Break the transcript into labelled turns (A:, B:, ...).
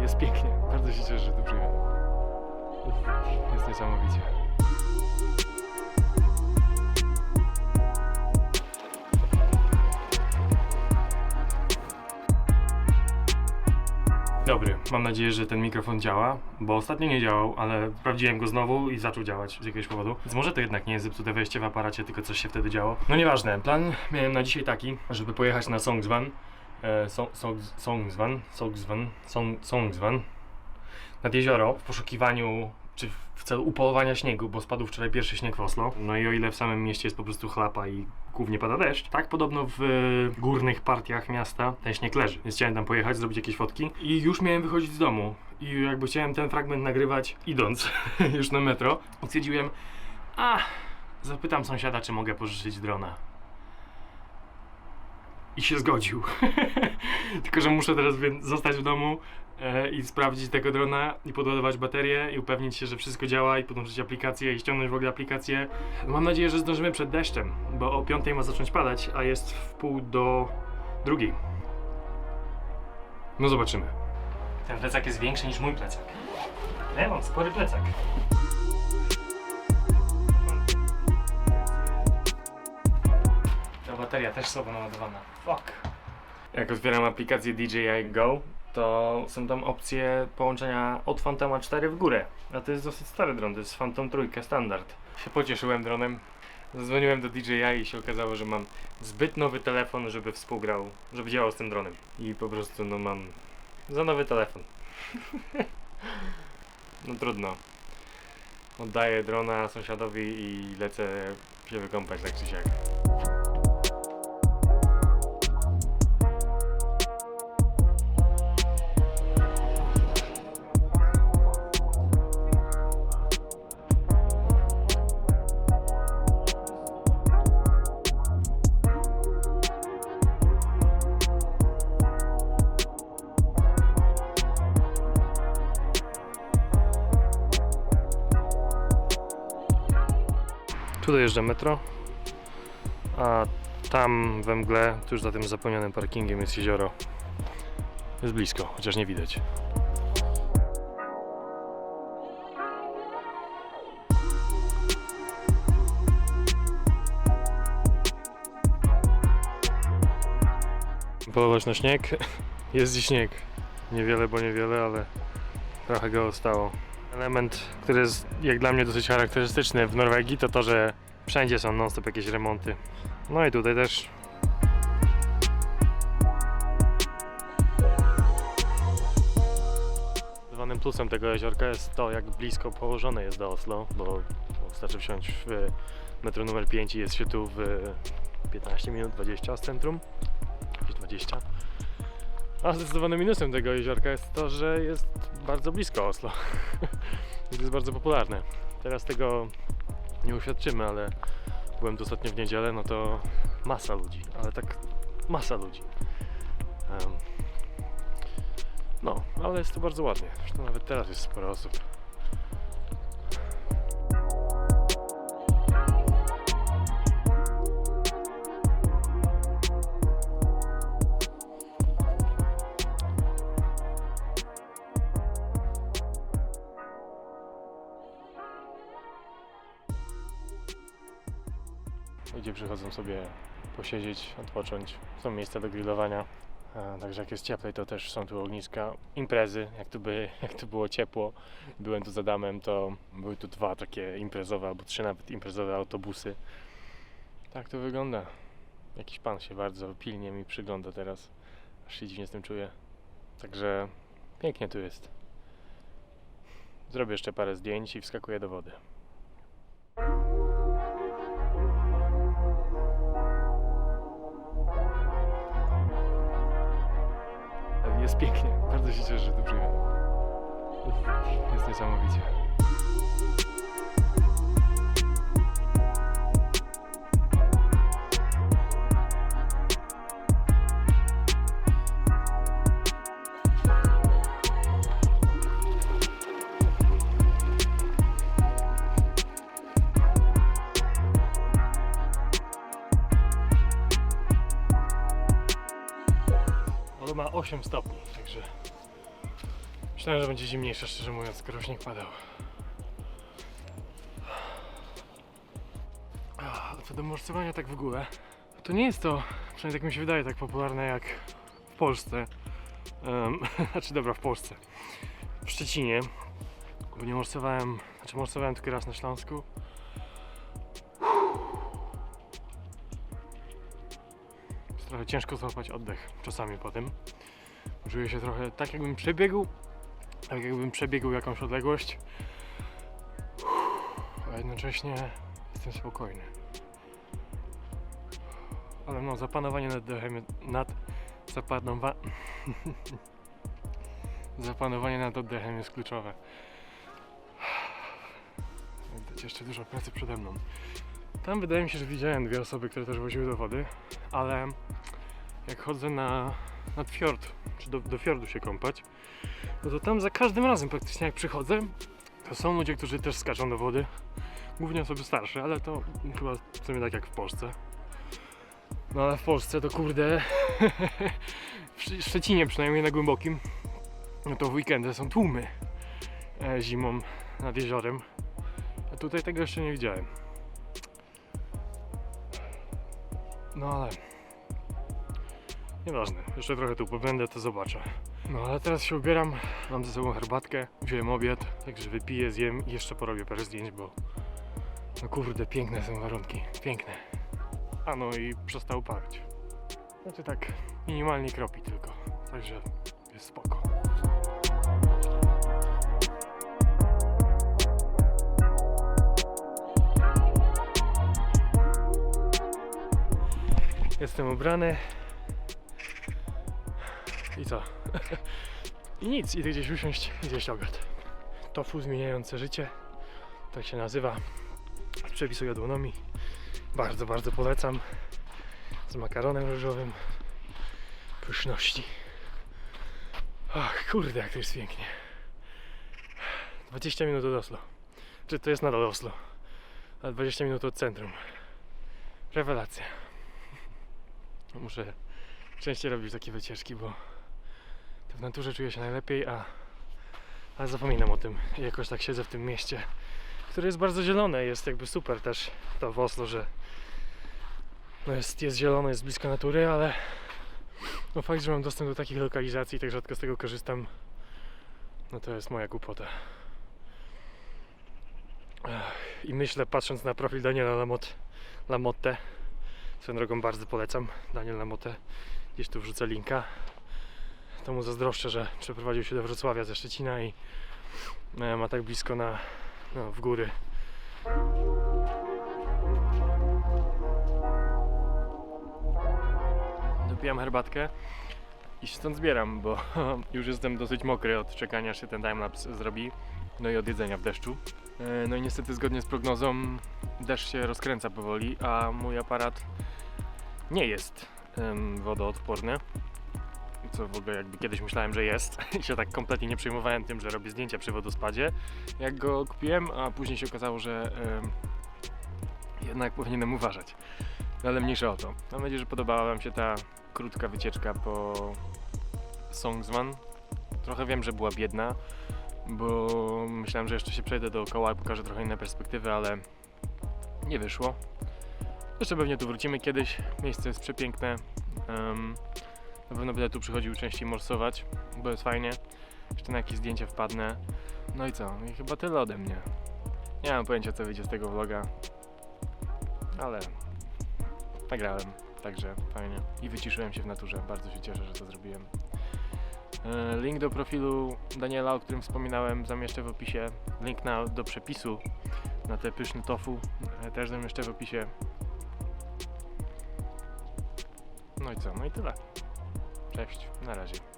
A: Jest pięknie. Bardzo się cieszę, że tu przyjechałem. Jest, niesamowicie. Dobry, mam nadzieję, że ten mikrofon działa, bo ostatnio nie działał, ale sprawdziłem go znowu i zaczął działać z jakiegoś powodu. Więc może to jednak nie jest zepsute wejście w aparacie, tylko coś się wtedy działo. No nieważne, plan miałem na dzisiaj taki, żeby pojechać na Songsvan. E, Song- Songs- Songsvan, Songsvan, Song- Songsvan nad jezioro w poszukiwaniu czy w celu upolowania śniegu, bo spadł wczoraj pierwszy śnieg w Oslo. No i o ile w samym mieście jest po prostu chlapa i głównie pada deszcz, tak podobno w e, górnych partiach miasta ten śnieg leży. Więc chciałem tam pojechać, zrobić jakieś fotki i już miałem wychodzić z domu. I jakby chciałem ten fragment nagrywać idąc już na metro. Stwierdziłem, a zapytam sąsiada, czy mogę pożyczyć drona. I się zgodził. Tylko, że muszę teraz zostać w domu e, i sprawdzić tego drona i podładować baterię i upewnić się, że wszystko działa i podłączyć aplikację i ściągnąć w ogóle aplikację. Mam nadzieję, że zdążymy przed deszczem, bo o 5 ma zacząć padać, a jest w pół do drugiej. No zobaczymy. Ten plecak jest większy niż mój plecak. Ja spory plecak. Bateria też sobą naładowana. Fuck. Jak otwieram aplikację DJI Go, to są tam opcje połączenia od Phantoma 4 w górę. A to jest dosyć stary dron, to jest Phantom 3 standard. Się pocieszyłem dronem. Zadzwoniłem do DJI i się okazało, że mam zbyt nowy telefon, żeby współgrał, żeby działał z tym dronem. I po prostu no mam za nowy telefon. no trudno. Oddaję drona sąsiadowi i lecę się wykąpać tak czy siak. Tu dojeżdża metro, a tam we mgle, tuż za tym zapomnianym parkingiem jest jezioro. Jest blisko, chociaż nie widać. Polować na śnieg. Jest dziś śnieg. Niewiele, bo niewiele, ale trochę go zostało. Element, który jest jak dla mnie dosyć charakterystyczny w Norwegii, to to, że wszędzie są non-stop jakieś remonty. No i tutaj też. Zdecydowanym plusem tego jeziorka jest to, jak blisko położone jest do Oslo, bo wystarczy wsiąść w metro numer 5 i jest się tu w 15 minut, 20 z centrum. Jakieś 20. A zdecydowanym minusem tego jeziorka jest to, że jest bardzo blisko Oslo. Jest bardzo popularne. Teraz tego nie uświadczymy, ale byłem tu ostatnio w niedzielę, no to masa ludzi, ale tak masa ludzi. Em, no, ale jest to bardzo ładnie. Zresztą nawet teraz jest sporo osób. Przychodzą sobie posiedzieć, odpocząć. Są miejsca do grillowania. A, Także jak jest cieplej, to też są tu ogniska. Imprezy, jak tu, by, jak tu było ciepło. Byłem tu z Adamem, to były tu dwa takie imprezowe, albo trzy nawet imprezowe autobusy. Tak to wygląda. Jakiś pan się bardzo pilnie mi przygląda teraz. Aż się dziwnie z tym czuję. Także pięknie tu jest. Zrobię jeszcze parę zdjęć i wskakuję do wody. Jest pięknie. Bardzo się cieszę, że tu przyjechałem. Jest, niesamowicie. Ma 8 stopni, także Myślałem, że będzie zimniejsze, szczerze mówiąc, skoro śnieg padał. A co do morsowania tak w ogóle, to nie jest to, przynajmniej tak mi się wydaje, tak popularne jak w Polsce. Um, znaczy dobra, w Polsce. W Szczecinie. Bo nie morsowałem, znaczy morsowałem tylko raz na Śląsku. Trochę ciężko złapać oddech czasami po tym. Czuję się trochę tak jakbym przebiegł, tak jakbym przebiegł jakąś odległość. A jednocześnie jestem spokojny. Ale no, zapanowanie nad oddechem, nad zapanowa... zapanowanie nad oddechem jest kluczowe. Widać jeszcze dużo pracy przede mną. Tam wydaje mi się, że widziałem dwie osoby, które też woziły do wody, ale jak chodzę na, nad fiord, czy do, do fiordu się kąpać, no to tam za każdym razem praktycznie jak przychodzę, to są ludzie, którzy też skaczą do wody. Głównie osoby starsze, ale to chyba w sumie tak jak w Polsce. No ale w Polsce to kurde, w Sz- Szczecinie przynajmniej na głębokim, no to w weekendy są tłumy e, zimą nad jeziorem. A tutaj tego jeszcze nie widziałem. No ale Nieważne, jeszcze trochę tu pobędę, to zobaczę. No ale teraz się ubieram, mam ze sobą herbatkę, wziąłem obiad, także wypiję, zjem i jeszcze porobię parę zdjęć, bo no kurde, piękne są warunki, piękne. A no i przestał padać. Znaczy tak, minimalnie kropi tylko, także jest spoko. Jestem ubrany, i co? I nic, idę gdzieś usiąść i zjeść obiad. Tofu zmieniające życie, tak się nazywa, przepisu jadłonomii. Bardzo, bardzo polecam. Z makaronem ryżowym. Pyszności. Ach, kurde, jak to jest pięknie. 20 minut od Oslo. Czy to jest nadal Oslo? A 20 minut od centrum. Rewelacja. Muszę częściej robić takie wycieczki, bo to w naturze czuję się najlepiej, a, a zapominam o tym. I jakoś tak siedzę w tym mieście, które jest bardzo zielone. Jest jakby super też to w Oslo, że no jest, jest zielone, jest blisko natury, ale no fakt, że mam dostęp do takich lokalizacji i tak rzadko z tego korzystam, no to jest moja głupota. I myślę, patrząc na profil Daniela Lamotte swoją drogą bardzo polecam Daniel Lamotte, gdzieś tu wrzucę linka, to mu zazdroszczę, że przeprowadził się do Wrocławia ze Szczecina i e, ma tak blisko na, no, w góry. Dopijam herbatkę i się stąd zbieram, bo już jestem dosyć mokry od czekania, aż się ten timelapse zrobi, no i od jedzenia w deszczu. E, No i niestety zgodnie z prognozą deszcz się rozkręca powoli, a mój aparat nie jest wodoodporny co w ogóle jakby kiedyś myślałem, że jest i się tak kompletnie nie przejmowałem tym, że robię zdjęcia przy wodospadzie, jak go kupiłem, a później się okazało, że jednak powinienem uważać. No ale mniejsza o to. Mam nadzieję, że podobała Wam się ta krótka wycieczka po Songsman. Trochę wiem, że była biedna, bo myślałem, że jeszcze się przejdę dookoła i pokażę trochę inne perspektywy, ale nie wyszło. Jeszcze pewnie tu wrócimy kiedyś. Miejsce jest przepiękne. Em, na pewno będę tu przychodził częściej morsować, bo jest fajnie. Jeszcze na jakieś zdjęcia wpadnę. No i co? I chyba tyle ode mnie. Nie mam pojęcia co wyjdzie z tego vloga. Ale nagrałem, także fajnie. I wyciszyłem się w naturze. Bardzo się cieszę, że to zrobiłem. E, Link do profilu Daniela, o którym wspominałem, zamieszczę w opisie. Link na, do przepisu na te pyszne tofu e, też zamieszczę w opisie. No i co? No i tyle. Cześć, na razie.